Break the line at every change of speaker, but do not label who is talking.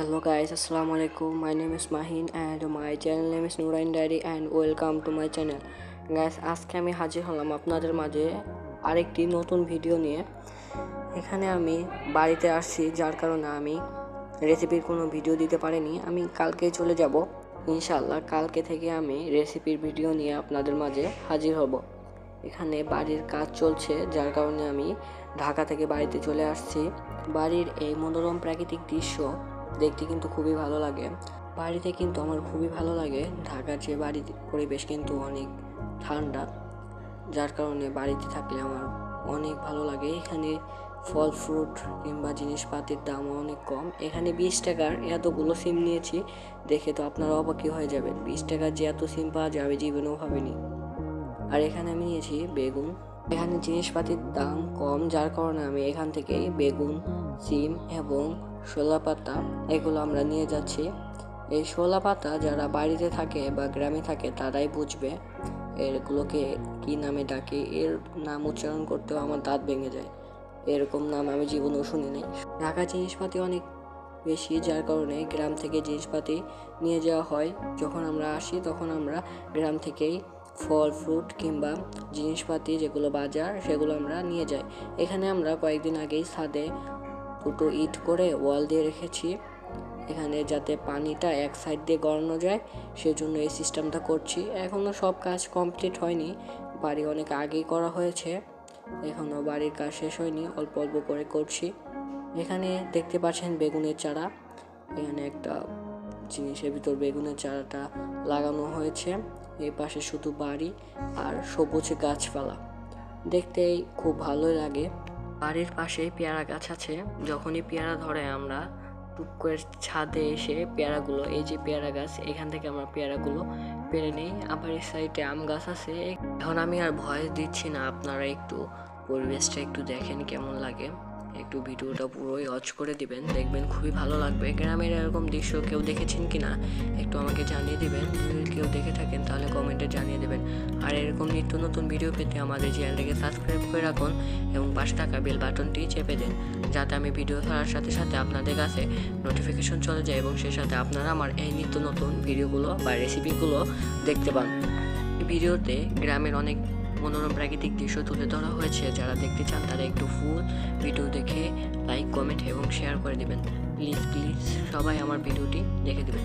Hello guys, Assalamu alaikum. My name is Mahin and my channel name is Nurain Diary and welcome to my channel. Guys, আজকে আমি হাজির হলাম আপনাদের মাঝে আরেকটি নতুন ভিডিও নিয়ে। এখানে আমি বাড়িতে আসছি যার কারণে আমি রেসিপির কোনো ভিডিও দিতে পারিনি। আমি কালকে চলে যাব। ইনশাল্লাহ কালকে থেকে আমি রেসিপির ভিডিও নিয়ে আপনাদের মাঝে হাজির হব। এখানে বাড়ির কাজ চলছে যার কারণে আমি ঢাকা থেকে বাড়িতে চলে আসছি। বাড়ির এই মনোরম প্রাকৃতিক দৃশ্য দেখতে কিন্তু খুবই ভালো লাগে। বাড়িতে কিন্তু আমার খুবই ভালো লাগে। ঢাকার যে বাড়ির পরিবেশ কিন্তু অনেক ঠান্ডা। যার কারণে বাড়িতে থাকলে আমার অনেক ভালো লাগে। এখানে ফল, ফ্রুট কিংবা জিনিসপাতির দামও অনেক কম। এখানে বিশ টাকার এতগুলো সিম নিয়েছি। দেখে তো আপনারা অবাকই হয়ে যাবেন। বিশ টাকার যে এত সিম পাওয়া যাবে, জীবনেও ভাবিনি। আর এখানে আমি নিয়েছি বেগুন। এখানে জিনিসপাতির দাম কম, যার কারণে আমি এখান থেকে বেগুন, সিম এবং শোলা পাতা এগুলো আমরা নিয়ে যাচ্ছি। এই শোলা পাতা যারা বাড়িতে থাকে বা গ্রামে থাকে, তারাই বুঝবে এরগুলোকে কি নামে ডাকে। এর নাম উচ্চারণ করতেও আমার দাঁত ভেঙে যায়। এরকম নাম আমি জীবনেও শুনি নাই ঢাকা জিনিসপাতি অনেক বেশি, যার কারণে গ্রাম থেকে জিনিসপাতি নিয়ে যাওয়া হয়। যখন আমরা আসি, তখন আমরা গ্রাম থেকেই ফল ফ্রুট কিংবা জিনিসপাতি যেগুলো বাজার, সেগুলো আমরা নিয়ে যাই। এখানে আমরা কয়েকদিন আগেই ছাদে দুটো ইট করে ওয়াল দিয়ে রেখেছি। এখানে যাতে পানিটা এক সাইড দিয়ে গড়ানো যায়, সেজন্য এই সিস্টেমটা করছি। এখনও সব কাজ কমপ্লিট হয়নি, বাড়ি অনেক আগেই করা হয়েছে। এখনও বাড়ির কাজ শেষ হয়নি, অল্প অল্প করে করছি। এখানে দেখতে পাচ্ছেন বেগুনের চারা। এখানে একটা জিনিসের ভিতর বেগুনের চারাটা লাগানো হয়েছে। এই পাশে শুধু বাড়ি আর সবুজ গাছপালা। দেখতেই খুব ভালো লাগে। বাড়ির পাশে পেয়ারা গাছ আছে। যখনই পেয়ারা ধরে আমরা টুক করে ছাদে এসে পেয়ারাগুলো, এই যে পেয়ারা গাছ, এখান থেকে আমরা পেয়ারাগুলো পেরে নিই। আবার এই সাইডে আম গাছ আছে। এখন আমি আর ভয় দিচ্ছি না, আপনারা একটু পরিবেশটা একটু দেখেন কেমন লাগে। একটু ভিডিওটা পুরোই অচ করে দিবেন, দেখবেন খুবই ভালো লাগবে। গ্রামের এরকম দৃশ্য কেউ দেখেছেন কি না একটু আমাকে জানিয়ে দেবেন। যদি কেউ দেখে থাকেন, তাহলে কমেন্টে জানিয়ে দেবেন। আর এরকম নিত্য নতুন ভিডিও পেতে আমাদের চ্যানেলটাকে সাবস্ক্রাইব করে রাখুন এবং পাশে থাকা বেল বাটনটি চেপে দিন, যাতে আমি ভিডিও ছাড়ার সাথে সাথে আপনাদের কাছে নোটিফিকেশন চলে যায় এবং সেই সাথে আপনারা আমার এই নিত্য নতুন ভিডিওগুলো বা রেসিপিগুলো দেখতে পান। ভিডিওতে গ্রামের অনেক মনোরম প্রাকৃতিক দৃশ্য তুলে ধরা হয়েছে। যারা দেখতে চান তারা একটু ফুল ভিডিও দেখে লাইক কমেন্ট এবং শেয়ার করে দেবেন। প্লিজ প্লিজ সবাই আমার ভিডিওটি দেখে দেবেন।